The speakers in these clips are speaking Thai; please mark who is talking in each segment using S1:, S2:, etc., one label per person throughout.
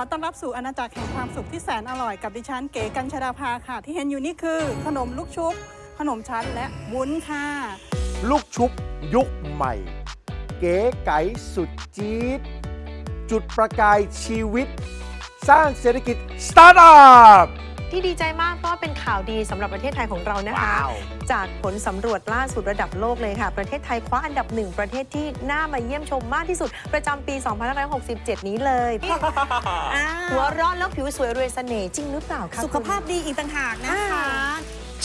S1: อต้อนรับสู่อาณาจักรแห่งความสุขที่แสนอร่อยกับดิฉันเก๋กัญชดาภาค่ะ ที่เห็นอยู่นี่คือ ขนมลูกชุบ ขนมชั้นและวุ้นค่ะ
S2: ลูกชุบยุคใหม่ เก๋ไก๋สุดจี๊ดจุดประกายชีวิต สร้างเศรษฐกิจสตาร์ทอัพ
S3: ที่ดีใจมากเพราะว่าเป็นข่าวดีสำหรับประเทศไทยของเรานะคะ
S2: ว้าว
S3: จากผลสำรวจล่าสุดระดับโลกเลยค่ะ ประเทศไทยคว้าอันดับหนึ่งประเทศที่น่ามาเยี่ยมชมมากที่สุด ประจำปี2567 นี้เลยหัวเร้อนแล้วผิวสวยรวยเสน่ห์จริงหรือเปล่าคะ
S1: สุขภาพดีอีกต่างหากนะคะ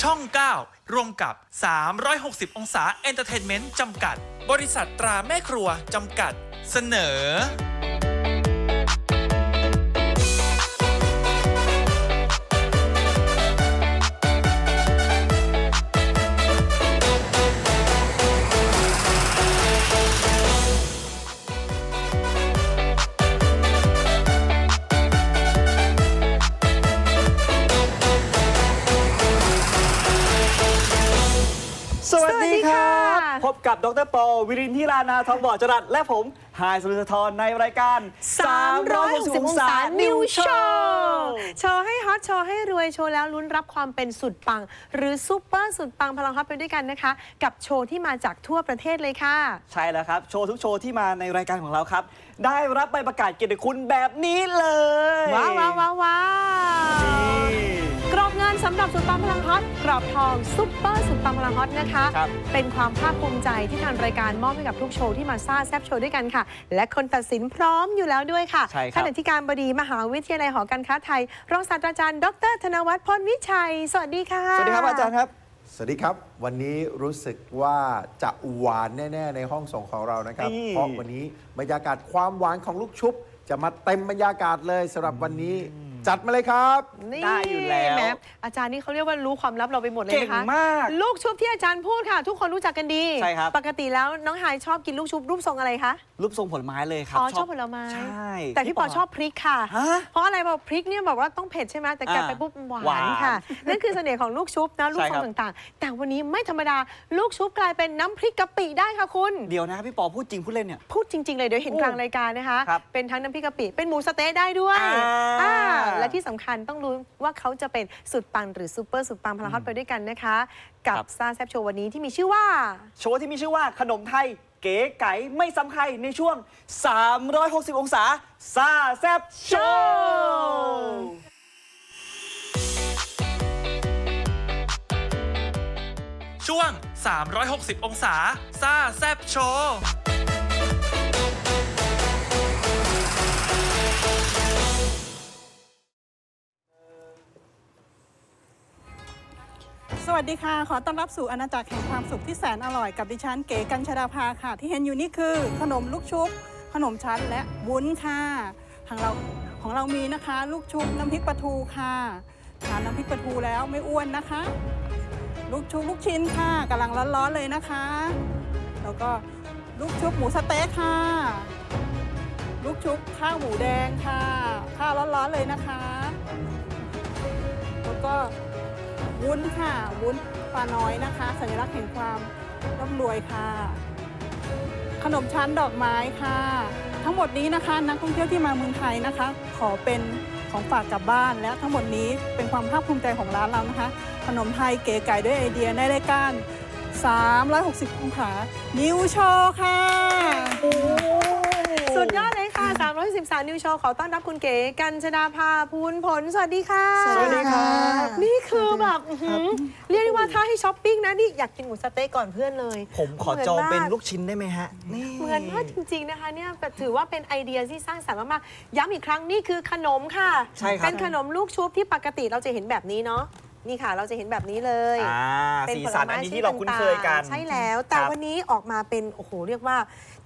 S4: ช่อง 9 ร่วมกับ 360 องศาเอนเตอร์เทนเมนต์จำกัด บริษัทตราแม่ครัวจำกัด เสนอ
S5: กับดรปอวิรินทร์ที่รานาทองบ่อจรัสและผมหายสุรธรในรายการ
S3: 360องศานิวโชว์โชว์ให้ฮอตโชว์ให้รวยโชว์แล้วลุ้นรับความเป็นสุดปัง หรือซูเปอร์สุดปังพลังฮอตไปด้วยกันนะคะ กับโชว์ที่มาจากทั่วประเทศเลยค่ะ
S5: ใช่แล้วครับ โชว์ทุกโชว์ที่มาในรายการของเราครับ ได้รับใบประกาศเกียรติคุณแบบนี้เลย
S3: ว้าวว้าวว้าวว้าว
S5: นี่
S3: ก รอบเงินสำหรับสุดปังพลังฮอตกรอบทองซุปเปอร์สุดปังพลังฮอตนะคะ
S5: ครับ
S3: เป็นความภาคภูมิใจที่ทางรายการมอบให้กับทุกโชว์ที่มาซ่าแซบโชว์ด้วยกันค่ะ และคนตัดสินพร้อมอยู่แล้วด้วยค่ะ
S5: ใช่ครับ
S3: ท่านอธิการบดีมหาวิทยาลัยหอการค้าไทย รองศาสตราจารย์ดร ธนวัฒน์พลวิชัย สวัสดีค่ะ
S5: สวัสดีครับอาจารย์ครับ
S2: สวัสดีครับ วันนี้รู้สึกว่าจะหวานแน่ ๆ ในห้องส่งของเรานะครับ
S5: นี่
S2: เพราะวันนี้บรรยากาศความหวานของลูกชุบ จะมาเต็มบรรยากาศเลยสำหรับวันนี้ จัดมาเลยครับ
S3: นี่
S5: ได้อยู่แล้ว
S3: หมอาจารย์นี่เขาเรียกว่ารู้ความลับเราไปหมดเลย
S5: เก่ง
S3: นะคะ
S5: มาก
S3: ลูกชุบที่อาจารย์พูดค่ะ ทุกคนรู้จักกันดี
S5: ใช่ครับ
S3: ปกติแล้วน้องหายชอบกินลูกชุบรูปทรงอะไรคะ
S5: รูปทรงผลไม้เลยครับ
S3: อ๋อชอบผลไม้
S5: ใช่
S3: แต่พี่ปอชอบพริกค่ะ
S5: ฮะ
S3: เพราะอะไรบอกพริกเนี่ยบอกว่าต้องเผ็ดใช่ไหมแต่กัดไป
S5: อ่า
S3: ปุ๊บหวา
S5: หวาน
S3: นค่ะ นั่นคือเสน่ห์ของลูกชุบนะลูก
S5: ใช่
S3: ท
S5: ครั
S3: ร
S5: บ
S3: งต่างๆ แต่วันนี้ไม่ธรรมดาลูกชุบกลายเป็นน้ำพริกกะปิได้ค่ะคุณ
S5: เดี๋ยวนะครับพี่ปอพูดจริงพูดเล่นเนี่ย
S3: พูดจริง ๆ เลยเดี๋ยวเห็น
S5: โอ้
S3: กลางรายการนะคะ
S5: ครับ
S3: เป็นทั้งน้ำพริกกะปิ เป็นหมูสะเต๊ะได้ด้วย
S5: อ่า
S3: อ่าและที่สำคัญต้องรู้ว่าเขาจะเป็นสุดปังหรือซูเปอร์สุดปังพลังฮอตไปด้วยกันนะคะ กับซาแซบโชว์วันนี้ที่มีชื่อว่า
S5: โชว์ที่มีชื่อว่าขนมไทยเก๋ไก๋ไม่ซ้ำใครในช่วง 360 องศาซาแซบโชว์
S4: ช่วง 360 องศาซ่าแซบโชว์
S1: วัสดีค่ะ ขอต้อนรับสู่อาณาจักรแห่งความสุขที่แสนอร่อยกับดิฉันเก๋กัญชดาภาค่ะ ที่เห็นอยู่นี่คือ ขนมลูกชุบ ขนมชั้นและวุ้นค่ะทางเราของเรามีนะคะ ลูกชุบน้ำพริกปลาทูค่ะทานน้ำพริกปลาทูแล้วไม่อ้วนนะคะ ลูกชุบลูกชิ้นค่ะกำลังร้อนๆเลยนะคะ แล้วก็ลูกชุบหมูสเต๊ะค่ะ ลูกชุบข้าวหมูแดงค่ะ ข้าวร้อนๆเลยนะคะ แล้วก็ วุ้นค่ะ วุ้นปลาน้อยนะคะ สัญลักษณ์แห่งความร่ำรวยค่ะ ขนมชั้นดอกไม้ค่ะ ทั้งหมดนี้นะคะนักท่องเที่ยวที่มาเมืองไทยนะคะ ขอเป็นของฝากกลับบ้าน และทั้งหมดนี้เป็นความภาคภูมิใจของร้านเรานะคะ ขนมไทยเก๋ไก่ด้วยไอเดียในรายการ 360 องศานิวโชว์ค่ะ
S3: สุดยอดเลย 313 นิวโชว์ขอต้อนรับคุณเก๋กัญชดาภาภูลผล สวัสดีค่ะ
S5: สวัสดีครับ
S3: นี่คือแบบอื้อหือเรียกได้ว่าถ้าให้ช้อปปิ้งนะ นี่อยากกินหมูสะเต๊ะก่อนเพื่อนเลย
S5: ผมขอจอง
S3: หมื
S5: เป็น
S3: มาก
S5: ลูกชิ้นได้ไหมฮะ นี่
S3: เหมือนมากจริง ๆ นะคะเนี่ยแต่ถือว่าเป็นไอเดียที่สร้างสรรค์มากๆย้ำอีกครั้งนี่คือขนมค่ะ
S5: ใช่ครับ
S3: เป็นขนมลูกชุบที่ปกติเราจะเห็นแบบนี้เนาะ นี่ค่ะ เราจะเห็นแบบนี้เลย
S5: อ่า
S3: เป็น
S5: สี
S3: ผล
S5: สัน
S3: ไม้
S5: อันนี้
S3: ชด
S5: ที่เราคุ้นเคยกัน
S3: ต่างๆใช่แล้ว แต่
S5: ครับ
S3: วันนี้ออกมาเป็นโอ้โหเรียกว่า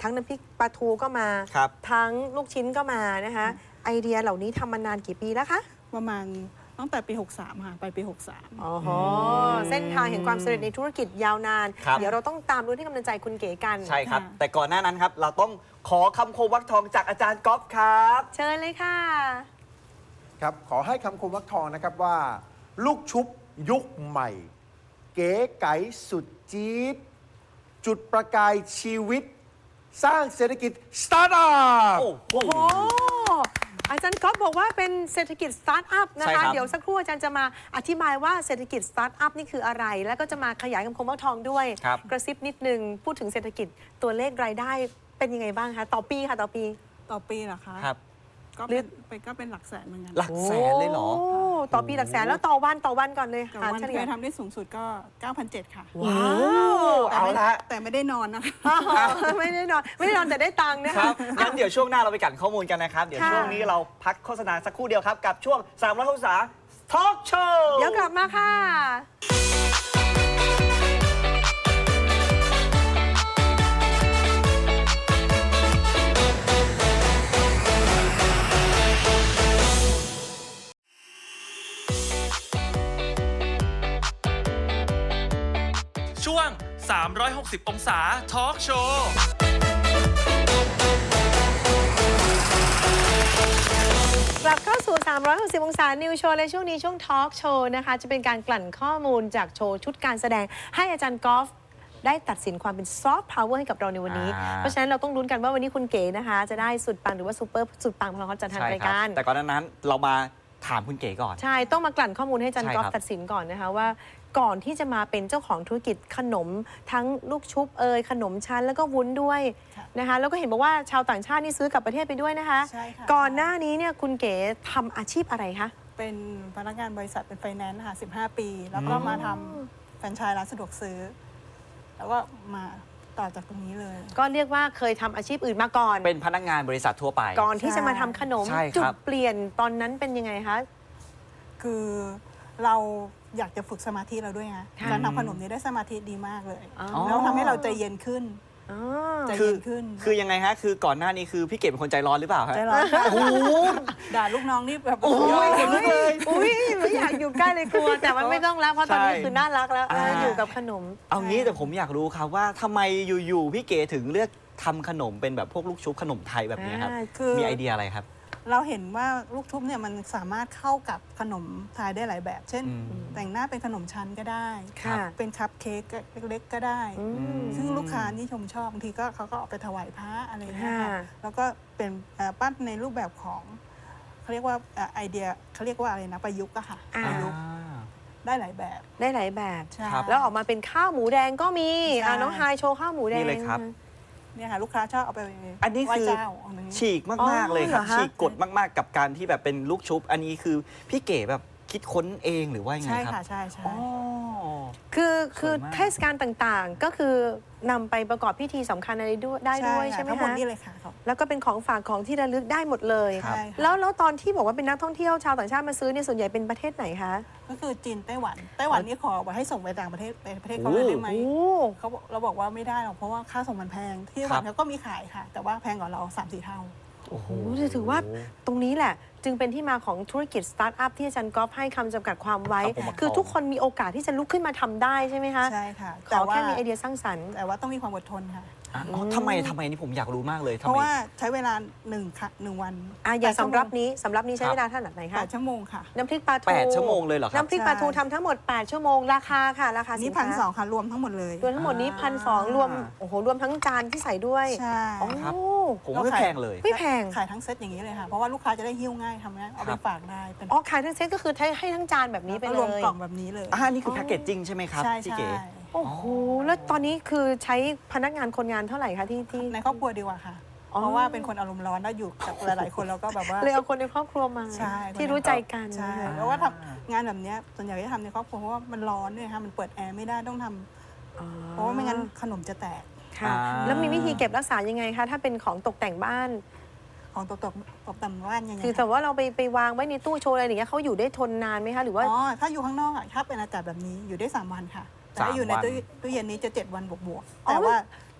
S3: ทั้งน้ำพริกปลาทูก็มา
S5: ครับ
S3: ทั้งลูกชิ้นก็มานะคะ ไอเดียเหล่านี้ทำมานานกี่ปีแล้วคะ
S1: ประมาณตั้งแต่ปี 63ค่ะไปปี 63
S3: อ๋อเส้นทางแห่งความสำเร็จในธุรกิจยาวนาน
S5: ครับ
S3: เดี๋ยวเราต้องตามรู้ที่กำลังใจคุณเก๋กัน
S5: ใช่ครับ
S1: ค่ะ
S5: แต่ก่อนหน้านั้นครับ เราต้องขอคำคมวักทองจากอาจารย์ก๊อฟครับ
S3: เชิญเลยค่ะ
S2: ครับขอให้คำคมวักทองนะครับว่า ลูกชุบยุคใหม่ เก๋ไก๋สุดจี๊ดจุดประกายชีวิต สร้างเศรษฐกิจสตาร์ทอัพ
S5: โอ้โห
S3: โอ้อาจารย์ก๊อฟบอกว่าเป็นเศรษฐกิจสตาร์ทอัพนะ
S5: ใช่ค
S3: คะ
S5: รับ
S3: เดี๋ยวสักครู่อาจารย์จะมาอธิบายว่าเศรษฐกิจสตาร์ทอัพนี่คืออะไร แล้วก็จะมาขยายคำคมว่าทองด้วย
S5: ครับ
S3: กระซิบนิดนึง พูดถึงเศรษฐกิจตัวเลขรายได้เป็นยังไงบ้างคะ ต่อปีค่ะต่อปี
S1: ต่อปีเหรอคะ
S5: ครับ
S1: ก็เป็นไปก็เป็นหลักแสนเหมือนกัน
S5: หลักแสนเลยเหรอ
S3: โต่อปีหลักแสนแล้วต่อวันต่อวันก่อนเลย
S1: กับ
S3: หาร
S1: วัน
S3: เฉ
S1: เค
S3: ลี่ย
S1: ยทำได้สูงสุดก็9,700ค่ะ
S3: ว้าว
S1: แต่
S5: เอา
S1: ไม่
S5: ละ
S1: แต่ไม่ได้นอนนะคะ
S3: ไม่ได้นอนไม่ได้นอนแต่ได้ตังค์นะ
S5: ค
S3: คะ
S5: รับงั้นเดี๋ยวช่วงหน้าเราไปกันข้อมูลกันนะครับ เดี๋ยว
S3: ค่ะ
S5: ช่วงนี้เราพักโฆษณาสักครู่เดียวครับ กับช่วง300องศาทอล์กโชว์
S3: เดี๋ยวกลับมาค่ะ
S4: 360 องศาทอล์กโชว์
S3: กลับเข้าสู่ 360 องศา นิวโชว์และช่วงนี้ช่วงทอล์กโชว์นะคะ จะเป็นการกลั่นข้อมูลจากโชว์ชุดการแสดงให้อาจารย์กอล์ฟได้ตัดสินความเป็นซอฟต์พาวเวอร์ให้กับเราในวันนี้
S5: อ่า
S3: เพราะฉะนั้นเราต้องลุ้นกันว่าวันนี้คุณเก๋นะคะ จะได้สุดปังหรือว่าซูเปอร์สุดปังพลังเขาจัดทาง
S5: ใช่
S3: ราย
S5: ครั
S3: การ
S5: แต่ก่อนหนานั้นเรามาถามคุณเก๋ก่อน
S3: ใช่ ต้องมากลั่นข้อมูลให้อาจารย์
S5: ใช่
S3: กอล์ฟ
S5: ครับ
S3: ตัดสินก่อนนะคะว่า ก่อนที่จะมาเป็นเจ้าของธุรกิจขนมทั้งลูกชุบเอยขนมชั้นแล้วก็วุ้นด้วย
S1: ค่ะ
S3: นะคะ แล้วก็เห็นบอกว่าชาวต่างชาตินี่ซื้อกลับประเทศไปด้วยนะคะ
S1: ใช่ค่ะ
S3: ก่อนหน้านี้เนี่ยคุณเก๋ทำอาชีพอะไรคะ
S1: เป็นพนักงานบริษัทเป็นไฟแนนซ์ค่ะ15 ปี แล้วก็มาทำแฟรนไชส์ร้านสะดวกซื้อ แล้วก็มาต่อจากตรงนี้เลย
S3: ก็เรียกว่าเคยทำอาชีพอื่นมาก่อน
S5: เป็นพนักงานบริษัททั่วไป
S3: ก่อนที่จะมาทำขนม
S5: ใช่ครับ
S3: จุดเปลี่ยนตอนนั้นเป็นยังไงคะ
S1: คือเรา อยากจะฝึกสมาธิเราด้วยไง
S3: ค่ะ
S1: การทำขนมนี้ได้สมาธิดีมากเลย
S3: อ๋อ
S1: แล้วทำให้เราใจเย็นขึ้น
S3: อ๋อ
S1: ใจ
S5: คื
S1: เย็
S5: อน
S1: ขึ้น
S5: คือยังไงฮะ คือก่อนหน้านี้คือพี่เก๋เป็นคนใจร้อนหรือเปล่าฮะ
S1: ใจร้อนค่ะด่าลูกน้องนี่แบบ
S5: โอ้ยขนลุกเลย
S3: อุ้ยไม่อยากอยู่ใกล้เลยกลัว แต่มันไม่ต้องแล้วเพราะตอนนี้
S5: ใช่
S3: คือน่ารักแล้ว
S5: อ่า
S3: อยู่กับขนม
S5: เอางี้แต่ผมอยากรู้ครับว่าทำไมอยู่ๆพี่เก๋ถึงเลือกทำขนมเป็นแบบพวกลูกชุบขนมไทยแบบนี้ครับ
S3: อ่า
S1: คือ
S5: มีไอเดียอะไรครับ
S1: เราเห็นว่าลูกชุบเนี่ยมันสามารถเข้ากับขนมไทยได้หลายแบบ เช่น
S5: อืม
S1: แต่งหน้าเป็นขนมชั้นก็ได้
S3: ค่ะ
S1: เป็นคัพเค้กเล็กๆก็ได้
S3: อืม
S1: ซึ่งลูกค้านิยมชอบบางทีก็เขาก็เอาไปถวายพระอะไรอย่างเงี้ยค่ะ
S3: ค่ะ
S1: แล้วก็เป็นเอ่อปั้นในรูปแบบของเขาเรียกว่าเอ่อไอเดียเขาเรียกว่าอะไรนะประยุกต์อะค่ะ
S3: อ่า
S1: ประยุกต์ได้หลายแบบ
S3: ได้หลายแบบ
S1: ใช่
S5: ครับ
S3: แล้วออกมาเป็นข้าวหมูแดงก็มี
S1: ใช่
S3: อะน้องไฮายโชว์ข้าวหมูแดง
S5: นี่เลยครับ
S1: เนี่ยค่ะลูกค้าชอบเอาไป
S5: อันนี้
S1: ไหว้
S5: คือ
S1: เจ้าอันนี้
S5: ฉีกมากๆเลยครับ
S3: อ๋อเหรอคะ
S5: ฉีกกฎมากๆกับการที่แบบเป็นลูกชุบ อันนี้คือพี่เก๋แบบ คิดค้นเองหรือว่ายังไง
S1: ใช่
S5: ครั
S1: ค่ะ
S5: บ
S1: ใช่ใช่
S5: อ๋อ
S3: คือคือ
S5: สวยมาก
S3: เทศกาลต่างๆก็คือนำไปประกอบพิธีสำคัญอะไรด้วยได้ด้วยใช่ไหม
S1: ทั้งหมด
S3: คะ
S1: นี่เลยค่ะครับ
S3: แล้วก็เป็นของฝากของที่ระลึกได้หมดเลย
S1: ใช่ค่ะ
S3: แล้วแล้วตอนที่บอกว่าเป็นนักท่องเที่ยวชาวต่างชาติมาซื้อเนี่ยส่วนใหญ่เป็นประเทศไหนคะ
S1: ก็คือจีนไต้หวัน ไต้หวันนี่ขอบอกให้ส่งไปต่างประเทศไปประเทศเขาเลยได้ไหม
S3: โอ้
S1: เขาบอกเราบอกว่าไม่ได้หรอกเพราะว่าค่าส่งมันแพงที่หวันเขาก็มีขายค่ะ แต่ว่าแพงกว่าเรา3ามสี่เท่า
S5: โอ้โห
S3: โอ้ถือว่า ตรงนี้แหละ จึงเป็นที่มาของธุรกิจสตาร์ทอัพที่อาจารย์ก๊อฟให้คำจำกัดความไว้
S5: ครับผม
S3: คือทุกคนมีโอกาสที่จะลุกขึ้นมาทำได้ใช่ไหมคะ
S1: ใช่ค่ะ
S3: ข
S1: แต่
S3: อ
S1: ว่า
S3: แค่มีไอเดียสร้างสรรค์
S1: แต่ว่าต้องมีความอดทนค่ะ
S5: อ๋อทำไมทำไมนี่ผมอยากรู้มากเลยทำ
S1: เพราะ
S5: ไม
S1: ว่าใช้เวลาหนึ่งค่ะหนึ่งวัน
S3: อะอย่าง
S1: แปดชั่ว
S3: สำ
S1: โม
S3: รับนี้สำรับนี้ใช้
S5: ครับ
S3: เวลาเท่าไหร่
S1: แป
S3: คะ
S1: ดชั่วโมงค่ะ
S3: น้ำพริกปลาทู
S5: แปดชั่วโมงเลยเหรอครับ
S3: น้ำพริกปลาทู
S1: ใช่
S3: ทำทั้งหมด 8 ชั่วโมงราคาค่ะราคา
S1: อัน
S3: สิ
S1: นี้
S3: น
S1: พันส
S3: ค้า
S1: องค่ะรวมทั้งหมดเลย
S3: รวมทั้งหมดนี้พันสองรวมโอ้โหรวมทั้งจานที่ใส่ด้วย
S1: ใช่
S3: โอ้
S5: ครับ ผมว่าไม่แพงเลย
S3: ไม่แพง
S1: ขายทั้งเซตอย่างนี้เลยค่ะ เพราะว่าลูกค้าจะได้หิ้วง่ายทำง่ายเอา
S5: ค
S1: ไป
S5: รับ
S1: ฝากได้เป็น
S3: อ๋อขายทั้งเซ็ตก็คือให้ให้ทั้งจานแบบนี้ไป
S1: ก็
S3: เล
S1: รวม
S3: ย
S1: กล่องแบบนี้เลย
S5: อ่านี่คือแพ็กเกจจิ้งใช่ไหมครับ
S1: ใช่
S5: พี่
S1: ใช่
S5: เก๋
S3: โอ้โห แล้วตอนนี้คือใช้พนักงานคนงานเท่าไหร่คะที่ที่
S1: ในครอบครัวดีกว่าค่ะ
S3: อ๋อ
S1: เพราะว่าเป็นคนอารมณ์ร้อนแล้วอยู่กับหลาย ๆ คนแล้วก็แบบว่า
S3: เลยเอาคนในครอบครัวมา
S1: ใช่
S3: ที่รู้ใจกัน
S1: ใช่
S3: นะคะ
S1: เพราะว่าทำงานแบบเนี้ยส่วนใหญ่จะทำในครอบครัวเพราะว่ามันร้อนด้วยค่ะมันเปิดแอร์ไม่ได้ต้องทำ
S3: อ๋อ
S1: เพราะว่าไม่งั้นขนมจะแตก
S3: ค่ะ
S5: อ่า
S3: แล้วมีวิธีเก็บรักษายังไงคะถ้าเป็นของตกแต่งบ้าน
S1: ของตกตกตกต่ำว่านยังไง
S3: คือแต่ว่าเราไปไปวางไว้ในตู้โชว์อะไรอย่างเงี้ยเขาอยู่ได้ทนนานไหมคะหรือว่า
S1: อ๋อถ้าอยู่ข้างนอกอะถ้าเป็นอากาศแบบนี้อยู่ได้ 3 วันค่ะ แต่ถ้าอยู่ใน
S5: สามวัน
S1: ตู้ตู้เย็นนี้จะ 7 วันบวกๆ
S3: อ๋อ
S1: แต่ว่า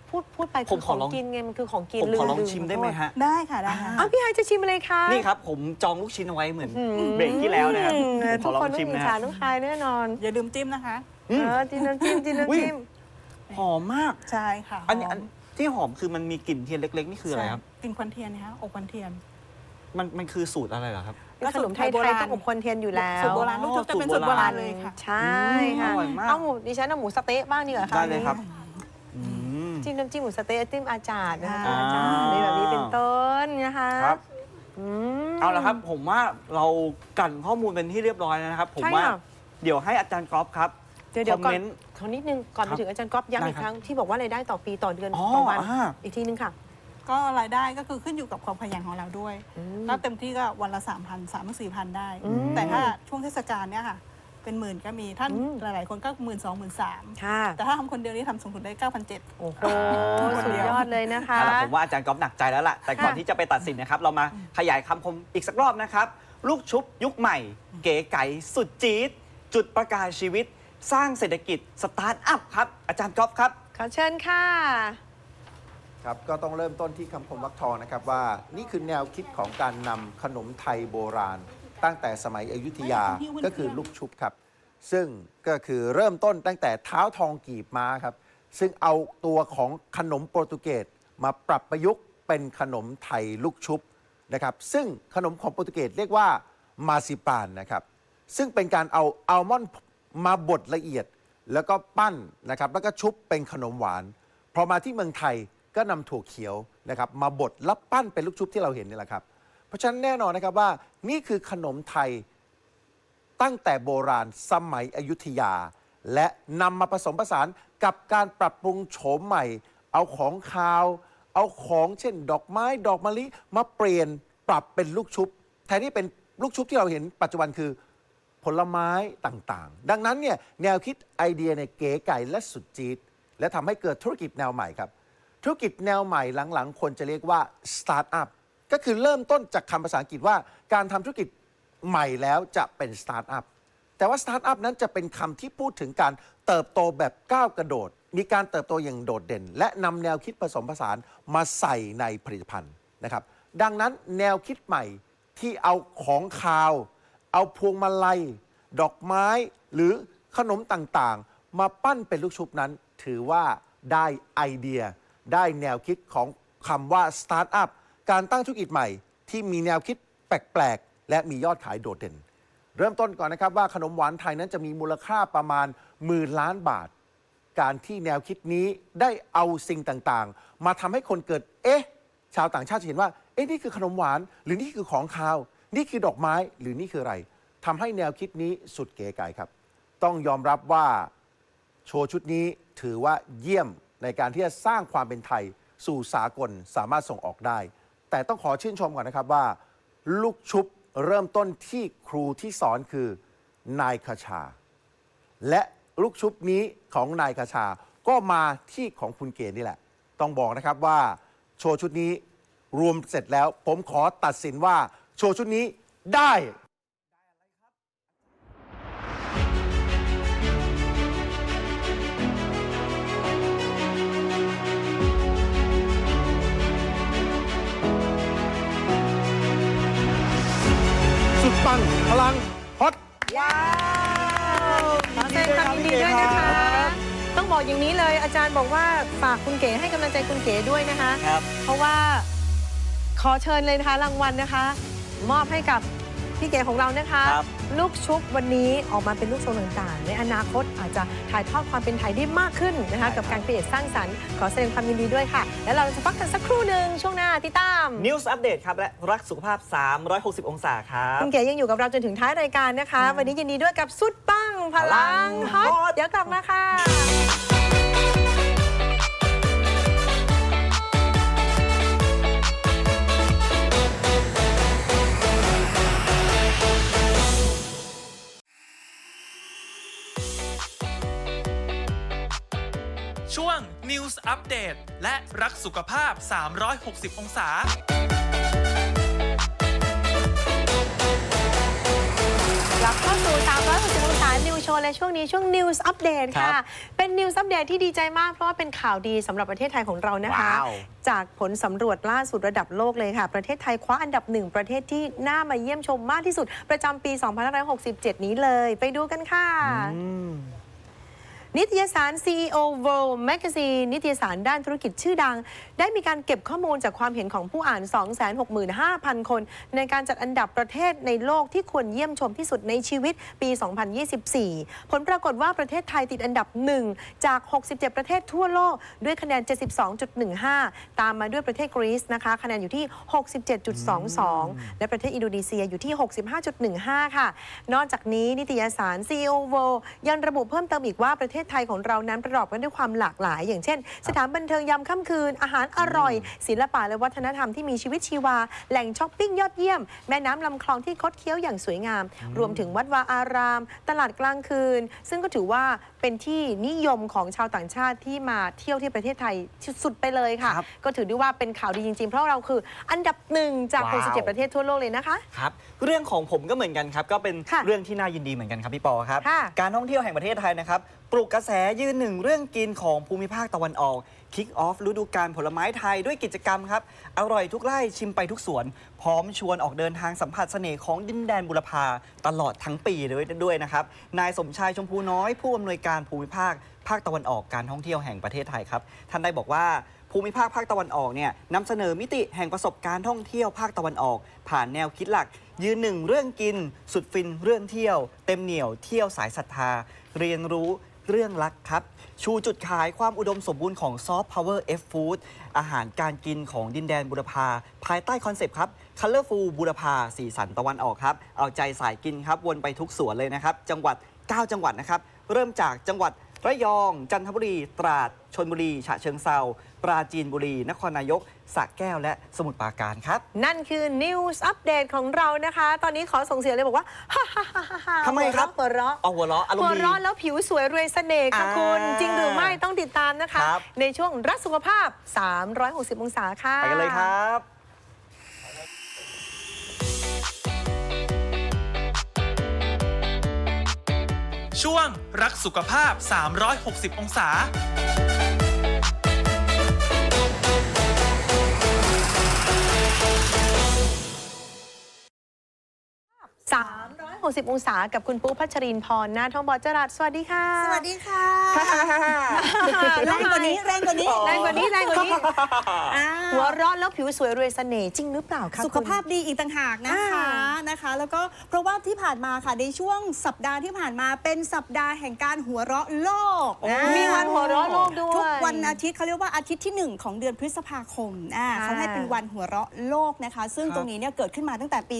S3: พูดพูดไป
S5: ผ
S3: คื
S5: ม
S3: อ
S5: ข
S3: ข
S5: อ
S3: อง
S5: ลอง
S3: กินไงมันคือของกิน
S5: ผม
S3: ลื
S5: ขอลอง
S3: ลื
S5: ชิมได้ไหมฮะ
S1: ได้ค่ะได้ค่ะ
S3: อ้าวพี่ไฮจะชิมอะไรคะ
S5: นี่ครับผมจองลูกชิ้นเอาไว้เหมือนเบรกที่แล้วนะครับ
S3: อืม
S5: ผมข
S3: ทุ
S5: อกลอ
S3: ค
S5: ง
S3: นต้อ
S5: ชิ
S3: ง
S5: ม
S3: อิจ
S5: นะ
S3: ฉา
S5: ฮะ
S3: น้องคายแน่นอน
S1: อย่าลืมจิ้มนะคะ
S5: อืม
S3: เออจินน้ำจิ้มจิน
S5: อุ๊ย
S3: น้ำจิ้ม
S5: หอมมาก
S1: ใช่ค่ะ
S5: อันนี้อันที่หอมคือมันมีกลิ่นเทียนเล็ก ๆ นี่คืออะไรครับ
S1: ใช่กลินควันเทียนนะคะอบควันเทียน
S5: มันมันคือสูตรอะไรเหรอครับ
S3: เป็นขนมไทยๆต้องอบควนเทียนอยู่แล้ว
S1: สูตรโบราณลูกชุบจะเป็นสูตรโบราณเลยค่ะ
S3: ใช่ค่ะ
S5: อร่อยมาก
S3: เอาหมูดิฉันเอาหมูสะเต๊ะบ้างดีกว่าค่ะ
S5: ได้เลยครับอืม
S3: จิ้มน้ำจิ้มหมูสะเต๊ะจิ้มอาจารย์นะคะ
S5: อ่า
S3: อาจารย์ในแบบนี้เป็นต้นนะคะ
S5: ครับ
S3: อืม
S5: เอาละครับผมว่าเรากลั่นข้อมูลเป็นที่เรียบร้อยแล้วนะครับ ผม
S3: ใช่
S5: ว่า
S3: ค่ะ
S5: เดี๋ยวให้อาจารย์กรอบครับ
S3: เดี๋ยวเดี๋ยวก่อน
S5: คอมเมนต์
S3: ขอนิดนึง ก่อน
S5: ค
S3: ไป
S5: รับ
S3: ถึงอาจารย์ก๊อฟย้ำอีก
S5: ได้ครับ
S3: ครั้งที่บอกว่ารายได้ต่อปีต่อเดือน
S5: อ๋อ
S3: ต่อวัน
S5: อ่า
S3: อีกทีนึงค่ะ
S1: ก็รายได้ก็คือขึ้นอยู่กับความขยันของเราด้วย
S3: อืม
S1: ถ้าเต็มที่ก็วันละ3 0 0 0 3 4 0 0 0 ได้
S3: อืม
S1: แต่ถ้าช่วงเทศกาลเนี่ยค่ะ เป็นหมื่นก็มีท่าน
S3: อืม
S1: หลาย ๆ คนก็หมื่นสองหมื่นสาม
S3: ค่ะ
S1: แต่ถ้าทำคนเดียวนี่ทำสูงสุดได้เก้าพันเจ็ด
S3: โอ้โห
S1: คน
S3: สุ
S1: เดี
S3: ด
S1: ยว
S3: ยอดเลยนะคะ
S5: เอาละผมว่าอาจารย์ก๊อฟหนักใจแล้วล่ะ แต่ก่อน
S3: ค่ะ
S5: ที่จะไปตัดสินนะครับ เรามาขยายคำคมอีกสักรอบนะครับ ลูกชุบยุคใหม่ เก๋ไก๋สุดจี๊ดจุดประกายชีวิต สร้างเศรษฐกิจสตาร์ทอัพครับ อาจารย์ก๊อฟครับ
S3: ขอเชิญค่ะ
S2: ครับก็ต้องเริ่มต้นที่คำคมวักทองนะครับว่า นี่คือแนวคิดของการนำขนมไทยโบราณ ตั้งแต่สมัยอยุธยาก็คือลูกชุบครับ ซึ่งก็คือเริ่มต้นตั้งแต่เท้าทองกีบม้าครับ ซึ่งเอาตัวของขนมโปรตุเกสมาปรับประยุกต์เป็นขนมไทยลูกชุบนะครับ ซึ่งขนมของโปรตุเกสเรียกว่ามาซิปานนะครับ ซึ่งเป็นการเอาอัลมอนด์ มาบดละเอียดแล้วก็ปั้นนะครับแล้วก็ชุบเป็นขนมหวาน พอมาที่เมืองไทยก็นำถั่วเขียวนะครับมาบดแล้วปั้นเป็นลูกชุบที่เราเห็นนี่แหละครับ เพราะฉะนั้นแน่นอนนะครับว่านี่คือขนมไทยตั้งแต่โบราณสมัยอยุธยา และนำมาผสมผสานกับการปรับปรุงโฉมใหม่ เอาของคาว เอาของเช่น ดอกไม้ดอกมะลิมาเปลี่ยนปรับเป็นลูกชุบแทนที่เป็นลูกชุบที่เราเห็นปัจจุบันคือ ผลไม้ต่างๆ ดังนั้นเนี่ยแนวคิดไอเดียเนี่ยเก๋ไก่และสุดจี๊ดและทำให้เกิดธุรกิจแนวใหม่ครับ ธุรกิจแนวใหม่หลังๆ คนจะเรียกว่าสตาร์ทอัพก็คือเริ่มต้นจากคำภาษาอังกฤษว่าการทำธุรกิจใหม่แล้วจะเป็นสตาร์ทอัพแต่ว่าสตาร์ทอัพนั้นจะเป็นคำที่พูดถึงการเติบโตแบบก้าวกระโดด มีการเติบโตอย่างโดดเด่น และนำแนวคิดผสมผสานมาใส่ในผลิตภัณฑ์นะครับ ดังนั้นแนวคิดใหม่ที่เอาของคาว เอาพวงมาลัย ดอกไม้หรือขนมต่างๆ มาปั้นเป็นลูกชุบนั้น ถือว่าได้ไอเดีย ได้แนวคิดของคำว่าสตาร์ทอัพการตั้งธุรกิจใหม่ ที่มีแนวคิดแปลกๆ และมียอดขายโดดเด่น เริ่มต้นก่อนนะครับว่าขนมหวานไทยนั้นจะมีมูลค่าประมาณหมื่นล้านบาท การที่แนวคิดนี้ได้เอาสิ่งต่างๆ มาทำให้คนเกิด เอ๊ะ ชาวต่างชาติจะเห็นว่า เอ๊ะนี่คือขนมหวาน หรือนี่คือของคาว นี่คือดอกไม้หรือนี่คืออะไรทำให้แนวคิดนี้สุดเก๋ไก๋ครับ ต้องยอมรับว่าโชว์ชุดนี้ถือว่าเยี่ยมในการที่จะสร้างความเป็นไทย สู่สากลสามารถส่งออกได้ แต่ต้องขอชื่นชมก่อนนะครับว่า ลูกชุบเริ่มต้นที่ครูที่สอนคือนายคชา และลูกชุบนี้ของนายคชาก็มาที่ของคุณเกณฑ์นี่แหละ ต้องบอกนะครับว่า โชว์ชุดนี้รวมเสร็จแล้ว ผมขอตัดสินว่า โชว์ชุดนี้ได้สุดปังพลังฮอต
S3: ว้าวขอแสดงความยินดีด้วยนะคะ ต้องบอกอย่างนี้เลยอาจารย์บอกว่าฝากคุณเก๋ให้กำลังใจคุณเก๋ด้วยนะคะ
S5: ครับ
S3: เพราะว่าขอเชิญเลยนะคะรางวัลนะคะ มอบให้กับพี่เก๋ของเรานะคะ
S5: ครับ
S3: ลูกชุบวันนี้ออกมาเป็นลูกทรงต่างๆ ในอนาคตอาจจะถ่ายทอดความเป็นไทยได้มากขึ้นนะคะ กับการเปลี่ยนสร้างสรรค์ขอแสดงความยินดีด้วยค่ะ แล้วเราจะพักกันสักครู่หนึ่งช่วงหน้าติดตาม
S5: นิวส์อัปเดตครับ และรักสุขภาพ 360 องศาครับ
S3: คุณเก๋ยังอยู่กับเราจนถึงท้ายรายการนะคะ วันนี้ยินดีด้วยกับสุดปังพลังฮอ
S5: พลังฮอ
S3: ต
S5: ต
S3: เดี๋ยวกลับมาค่ะ
S4: ช่วง News Update และรักสุขภาพ 360 องศา
S3: กลับเข้าสู่ 360องศานิวโชว์และช่วงนี้ช่วง News Update
S5: ครั
S3: ค่ะ
S5: บ
S3: เป็น News Update ที่ดีใจมากเพราะว่าเป็นข่าวดีสำหรับประเทศไทยของเรานะคะ
S5: ว้าว
S3: จากผลสำรวจล่าสุดระดับโลกเลยค่ะ ประเทศไทยคว้าอันดับหนึ่งประเทศที่น่ามาเยี่ยมชมมากที่สุด ประจำปี 2567 นี้เลย ไปดูกันค่ะ
S5: อืม
S3: นิตยสาร CEO World Magazine นิตยสารด้านธุรกิจชื่อดัง ได้มีการเก็บข้อมูลจากความเห็นของผู้อ่าน 265,000 คน ในการจัดอันดับประเทศในโลกที่ควรเยี่ยมชมที่สุดในชีวิตปี 2024 ผลปรากฏว่าประเทศไทยติดอันดับ 1 จาก 67 ประเทศทั่วโลกด้วยคะแนน 72.15 ตามมาด้วยประเทศกรีซนะคะคะแนนอยู่ที่ 67.22 และประเทศอินโดนีเซียอยู่ที่ 65.15 ค่ะ นอกจากนี้นิตยสาร CEO World ยังระบุเพิ่มเติมอีกว่าประเทศไทยของเรานั้นประกอบกันด้วยความหลากหลาย อย่างเช่น สถานบันเทิงยามค่ำคืน อาหารอร่อย ศิลปะและวัฒนธรรมที่มีชีวิตชีวา แหล่งช้อปปิ้งยอดเยี่ยม แม่น้ำลำคลองที่คดเคี้ยวอย่างสวยงาม รวมถึงวัดวาอาราม ตลาดกลางคืน ซึ่งก็ถือว่าเป็นที่นิยมของชาวต่างชาติที่มาเที่ยวที่ประเทศไทยสุดๆไปเลยค่ะ
S5: ครับ
S3: ก็ถือได้ว่าเป็นข่าวดีจริงๆ เพราะเราคือ อันดับหนึ่งจาก
S5: ว้าว
S3: 67ประเทศทั่วโลกเลยนะคะ
S5: ครับเรื่องของผมก็เหมือนกันครับ ก็เป็น
S3: ค่ะ
S5: เรื่องที่น่ายินดีเหมือนกันครับพี่ปอครับ
S3: ค่ะ
S5: การท่องเที่ยวแห่งประเทศไทยนะครับ ปลุกกระแสยืนหนึ่งเรื่องกินของภูมิภาคตะวันออกคิกออฟฤดูกาลผลไม้ไทยด้วยกิจกรรมครับ อร่อยทุกไร่ชิมไปทุกสวน พร้อมชวนออกเดินทางสัมผัสเสน่ห์ของดินแดนบุรพาตลอดทั้งปีเลยด้วยนะครับ นายสมชายชมพูน้อยผู้อำนวยการภูมิภาคภาคตะวันออกการท่องเที่ยวแห่งประเทศไทยครับ ท่านได้บอกว่าภูมิภาคภาคตะวันออกเนี่ยนำเสนอมิติแห่งประสบการณ์ท่องเที่ยวภาคตะวันออก ผ่านแนวคิดหลัก ยืนหนึ่งเรื่องกิน สุดฟินเรื่องเที่ยว เต็มเหนียวเที่ยวสายศรัทธา เรียนรู้ เรื่องลักครับ ชูจุดขายความอุดมสมบูรณ์ของซอฟต์พาวเวอร์เอฟฟู้ดอาหารการกินของดินแดนบุรพา ภายใต้คอนเซปต์ครับ Colorful บุรพาสีสันตะวันออกครับ เอาใจสายกินครับ วนไปทุกสวนเลยนะครับ จังหวัด 9 จังหวัดนะครับ เริ่มจากจังหวัดระยอง จันทบุรี ตราด ชนบุรี ฉะเชิงเซา ปราจีนบุรี นครนายกสระแก้วและสมุทรปราการครับ
S3: นั่นคือ News Update ของเรานะคะ ตอนนี้ขอส่งเสียงเลยบอกว่าฮ่าฮ่าฮ่าฮ่าฮ่า
S5: ทำไมครับ
S3: หัวเราะ
S5: เอาหัวเราะอารม
S3: หัว
S5: ณ์ดี
S3: เราะแล้วผิวสวยรวยเสน่ห์ค่ะ
S5: อ่า
S3: คุณ จริงหรือไม่ต้องติดตามนะคะ
S5: ครับ
S3: ในช่วงรักสุขภาพ 360 องศาค่ะ
S5: ไปกันเลยครับ
S4: ช่วงรักสุขภาพ 360 องศา สาม
S3: 360 องศากับคุณปูพัชรินทร์พรนาทองบอจรัสสวัสดีค่ะ
S6: สวัสดีค่ะ
S3: แรงกว่านี้
S6: แรงกว่านี้
S3: แรงกว่านี้แรงกว่านี้
S6: อ่า
S3: หัวเร้อนแล้วผิวสวยรวยเสน่ห์จริงหรือเปล่าคะ
S6: สุขภาพดีอีกต่างหากนะคะ
S3: อ่า
S6: นะคะ แล้วก็เพราะว่าที่ผ่านมาค่ะในช่วงสัปดาห์ที่ผ่านมาเป็นสัปดาห์แห่งการหัวเราะโลก
S5: โอ้
S6: อ่า
S3: มีวันหัวเราะโลกด้วย
S6: ทุกวันอาทิตย์เขาเรียกว่าอาทิตย์ที่ 1 ของเดือนพฤษภาคมอ่า
S3: ค่ะ
S6: เขาให้เป็นวันหัวเราะโลกนะคะ ซึ่ง
S5: ครับ
S6: ตรงนี้เนี่ยเกิดขึ้นมาตั้งแต่ปี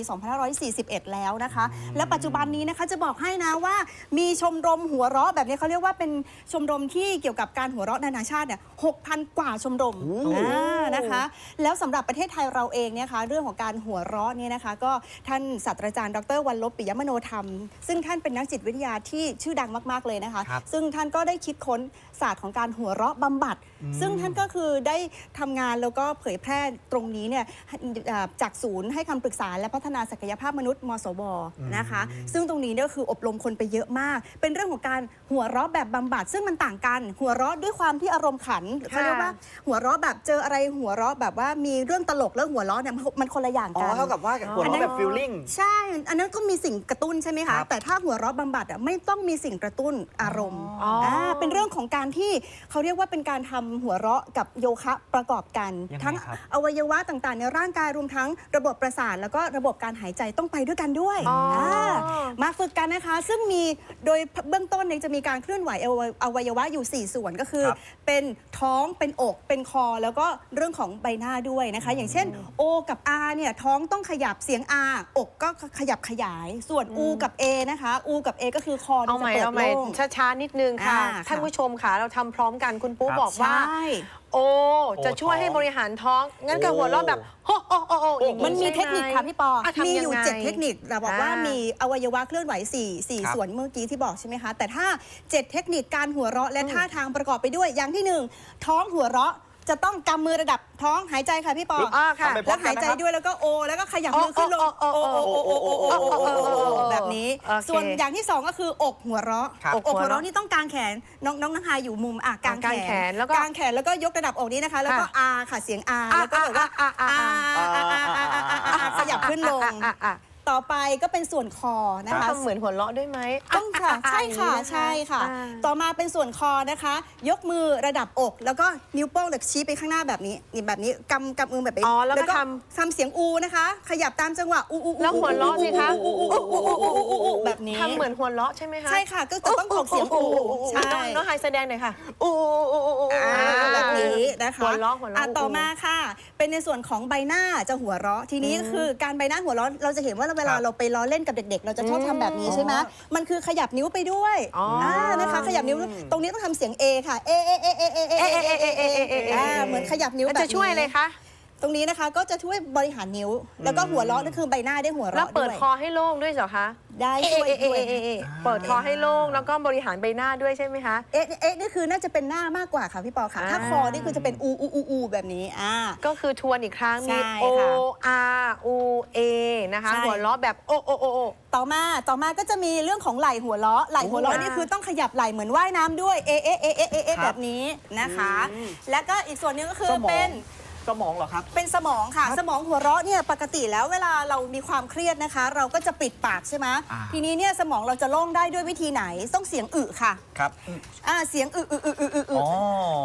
S6: 2541 แล้วนะคะ และปัจจุบันนี้นะคะจะบอกให้นะว่ามีชมรมหัวเราะแบบนี้เขาเรียกว่าเป็นชมรมที่เกี่ยวกับการหัวเราะนานาชาติเนี่ย6,000กว่าชมรมอ่านะคะ แล้วสำหรับประเทศไทยเราเองเนี่ยคะเรื่องของการหัวเราะเนี่ยนะคะ ก็ท่านศาสตราจารย์ ดรวันลบปิยมโนธรรม ซึ่งท่านเป็นนักจิตวิทยาที่ชื่อดังมาก ๆเลยนะคะ
S5: ครับ
S6: ซึ่งท่านก็ได้คิดค้นศาสตร์ของการหัวเราะบำบัด ซึ่งท่านก็คือได้ทำงานแล้วก็เผยแพร่ตรงนี้เนี่ยอ่าจากศูนย์ให้คำปรึกษาและพัฒนาศักยภาพมนุษย์มสวนะคะซึ่งตรงนี้เนี่ยก็คืออบรมคนไปเยอะมาก เป็นเรื่องของการหัวเราะแบบบำบัด ซึ่งมันต่างกัน หัวเราะด้วยความที่อารมณ์ขันเขาเรียกว่าหัวเราะแบบเจออะไรหัวเราะแบบว่ามีเรื่องตลกแล้วหัวเราะเนี่ยมันมันคนละอย่าง
S5: อ๋
S6: กั
S5: อนเท่ากับว่าหัวเราะแบบฟิลลิ่ง
S6: ใช่ อันนั้นก็มีสิ่งกระตุ้นใช่ไหม
S5: ครั
S6: คะ
S5: บ
S6: แต่ถ้าหัวเราะบำบัดอะไม่ต้องมีสิ่งกระตุ้นอารมณ์
S3: อ๋ออ่า
S6: เป็นเรื่องของการที่เขาเรียกว่าเป็นการทำหัวเราะกับโยคะประกอบกัน
S5: ยังไง
S6: ทั้ง
S5: ครับ
S6: อวัยวะต่างๆ ในร่างกายรวมทั้งระบบประสาทแล้วก็ระบบการหายใจต้องไปด้วยกันด้วย
S3: อ๋ออ่า
S6: มาฝึกกันนะคะ ซึ่งมีโดยเบื้องต้นเนี่ยจะมีการเคลื่อนไหวอวัยอวัยวะอยู่ 4 ส่วนก็คือ
S5: ครับ
S6: เป็นท้องเป็นอกเป็นคอ แล้วก็เรื่องของใบหน้าด้วยนะคะ อย่างเช่น O กับ R เนี่ยท้องต้องขยับเสียง R อกก็ขยับขยาย ส่วน U กับ A นะคะ U กับ A ก็คือคอ
S3: เอา
S6: จะ
S3: ใหม่
S6: เปิด
S3: เอาใหม่
S6: โล่ง
S3: ช้าๆนิดนึงค่ะ
S6: อ่า
S3: ท่าน
S6: ค่ะ
S3: ผู้ชมค่ะ เราทำพร้อมกันคุณปู
S5: ครับ
S3: บอกว่า
S6: ใช่
S3: โอจะช่วยให้บริหารท้อง งั้นก็
S5: โอ้
S3: หัวเราะแบบโฮโอโอโออย่าง
S6: มันมี
S3: ใช่ไห
S6: เทคนิคค่ะพี่ปอ
S3: อะทำ
S6: มี
S3: ยัง
S6: อยู่
S3: ไง
S6: 7เทคนิคเราบอกว่า
S3: อ่ามี
S6: มีอวัยวะเคลื่อนไหว4 4
S5: ครับ
S6: ส่วนเมื่อกี้ที่บอกใช่ไหมคะ แต่ถ้า 7 เทคนิคการหัวเราะและท่าทางประกอบไปด้วยอย่างที่ 1 ท้องหัวเราะ จะต้องกำมือระดับท้องหายใจค่ะพี่ปอ
S3: อาค่ะ
S6: แล้วหายใจด้วยแล้วก็โอ แล้วก็ขยับมือขึ้นลง
S3: โอ
S6: โอ
S3: โอ
S6: โอ
S3: โอ
S6: โอโอแบบนี้ ส่วนอย่างที่สองก็คือ อกหัวเราะอกหัวเราะนี่ต้องกางแขนน้องน้องนังฮายอยู่มุมอะกาง
S3: แขนแล้วก็
S6: กางแขนแล้วก็ยกระดับอกนี้นะคะ แล้วก็อาค่ะเสียงอาแล้วก็แบบว่าา
S3: อาอา
S6: อา
S3: อา
S6: อาขยับขึ้นลง ต่อไปก็เป็นส่วนคอนะ
S3: ต้อง
S6: คะ
S3: ทำเหมือนหัวเราะด้วยไหม
S6: ต้องค่ะ ใช่ค่ะ
S3: อย่างนี้น
S6: ใช่ค่ะ
S3: อ่า
S6: ต่อมาเป็นส่วนคอนะคะ ยกมือระดับอก แล้วก็นิ้วโป้งแบบชี้ไปข้างหน้าแบบนี้ นี่แบบนี้กำกำมือแบบนี้
S3: อ๋อแล้วก็ท
S6: ทำเสียงอูนะคะ ขยับตามจังหวะอูอูอู
S3: แล้วหัวเราะสิคะ
S6: อูอูอูอูอูอูอูอูแบบนี้
S3: ทำเหมือนหัวเราะใช่ไหมคะ
S6: ใช่ค่ะ ก็จะต้องออกเสียงอูใช่
S3: น้องน้องไฮแสดงหน่อยค่ะ
S6: อ่าแบบนี้นะคะ
S3: หัวเราะหัวเราะ
S6: อ่ต่อมาค่ะ เป็นในส่วนของใบหน้าจะหัวเราะ ทีนี้ก็คือการใบหน้าหัวเราะเราจะเห็นว่าเวลาเราไปล้อเล่นกับเด็ก ๆ เราจะชอบทำแบบนี้ใช่ไหมมันคือขยับนิ้วไปด้วย
S3: อ๋ออ่า
S6: นะคะ ขยับนิ้วตรงนี้ต้องทำเสียง A ค่ะ A A A A A A A A A A A A อ่าเหมือนขยับนิ้ว
S3: แล้ว
S6: แบบ
S3: จะช่วยอะไรคะ
S6: ตรงนี้นะคะก็จะช่วยบริหารนิ้ว แล้วก็หัวเราะนั่นคือใบหน้าได้หัว
S3: แล้ว
S6: เราะ
S3: เปิด
S6: ด้วย
S3: คอให้โล่งด้วยเหรอคะ
S6: ได้
S3: เอะ
S6: ช่วย
S3: เอะ
S6: ด้วย
S3: เอะเอะเอะเปิดคอให้โล่งแล้วก็บริหารใบหน้าด้วยใช่ไหมคะ
S6: เอ๊ะเอ๊ะนี่คือน่าจะเป็นหน้ามากกว่าค่ะพี่ปอค่ะ ถ้า
S3: อ่า
S6: คอนี่คือจะเป็นอูอูอูอูแบบนี้อ่า
S3: ก็คือทวนอีกครั้ง
S6: ใช่
S3: มี O
S6: ค่ะ
S3: R U A นะคะ
S6: ใช่
S3: หัวเราะแบบโอโอโอโอ
S6: ต่อมาต่อมาก็จะมีเรื่องของไหล่หัวเราะไหล่หัวเราะ
S3: โอ้
S6: นี่คือต้องขยับไหล่เหมือนว่ายน้ำด้วยเอะเอะเอะเอะเอะเอะ
S5: ครับ
S6: แบบนี้นะคะ แล้วก็อีกส่วนหนึงก็คือ
S5: สมอง
S6: เป็น
S5: สมองเหรอครับ
S6: เป็นสมองค่ะ สมองหัวเราะเนี่ยปกติแล้วเวลาเรามีความเครียดนะคะ เราก็จะปิดปากใช่ไหม
S5: อ่า
S6: ทีนี้เนี่ยสมองเราจะโล่งได้ด้วยวิธีไหนต้องเสียงอึค่ะ
S5: ครับ
S6: อ่าเสียงอึอึอึอึอึอึ
S5: อ๋อ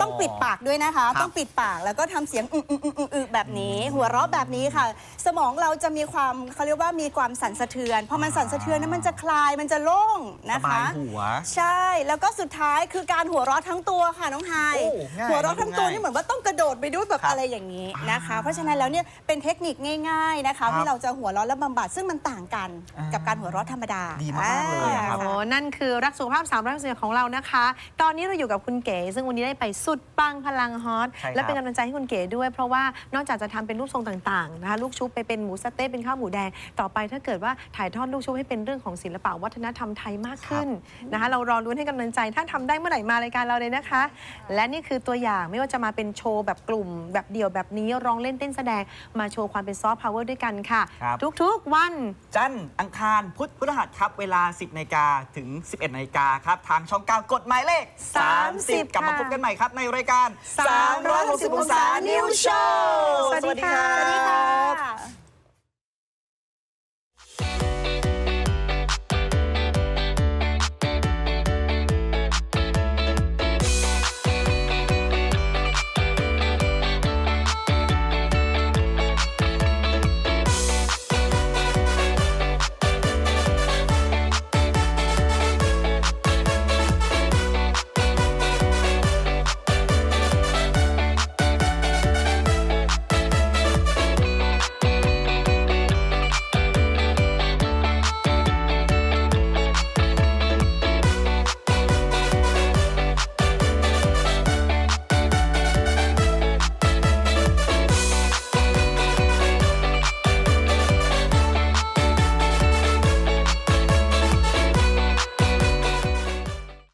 S6: ต้องปิดปากด้วยนะคะ
S5: ครับ
S6: ต้องปิดปากแล้วก็ทำเสียงอึอึอึอึอึแบบนี้ หัวเราะแบบนี้ค่ะ สมองเราจะมีความเขาเรียกว่ามีความสั่นสะเทือนพอมันสั่นสะเทือนนั้นมันจะคลายมันจะโล่ง
S5: ส
S6: นะ
S5: บา
S6: คะ
S5: ยหัว
S6: ใช่แล้วก็สุดท้ายคือการหัวเราะทั้งตัวค่ะน้องไฮ
S5: โอ้ง่าย
S6: หัวเราะทั้งตัว
S5: ง่าย
S6: นี่เหมือนว่าต้องกระโดดไปด้วยแบบ
S5: ครับ
S6: อะไรอย่างนี้นะคะ เพราะฉะนั้นแล้วเนี่ยเป็นเทคนิคง่าย ๆนะคะ
S5: ครับ
S6: ที่เราจะหัวเราะและบำบัดซึ่งมันต่างกัน
S5: อ่ากั
S6: กับการหัวเราะธรรมดา
S5: ดีมากๆเลยอะครับ
S3: โอ้นั่นคือรักสุขภาพ360ของเรานะคะ ตอนนี้เราอยู่กับคุณเก๋ ซึ่งวันนี้ได้ไปสุดปังพลังฮอต
S5: ใช่ครับ
S3: และเป็นกำลังใจให้คุณเก๋ด้วย เพราะว่านอกจากจะทำเป็นรูปทรงต่างๆนะคะ ลูกชุบไปเป็นหมูสะเต๊ะเป็นข้าวหมูแดง ต่อไปถ้าเกิดว่าถ่ายทอดลูกชุบให้เป็นเรื่องของศิลปะวัฒนธรรมไทยมากขึ้นนะคะ เรารอรุ้นให้กำลังใจ ถ้าทำได้เมื่อไหร่มารายการเราเลยนะคะ และนี่คือตัวอย่างไม่ว่าจะมาเป็นโชว์แบบกลุ่มแบบเดี่ยวแบบนี้ร้องเล่นเต้นแสดงมาโชว์ความเป็นซอฟต์พาวเวอร์ด้วยกันค่ะ
S5: ค
S3: ทุกๆวัน
S5: จันทร์อังคารพุธพฤหัสครับ เวลา 10นาฬิกาถึง 11นาฬิกาครับ ทางช่องดาวกดหมายเลข 30 30กลับมาพบกันใหม่ครับ ในรายการ 360 องศา New Show
S3: สวัสดีค่ะ
S6: สวัสดีค่ะ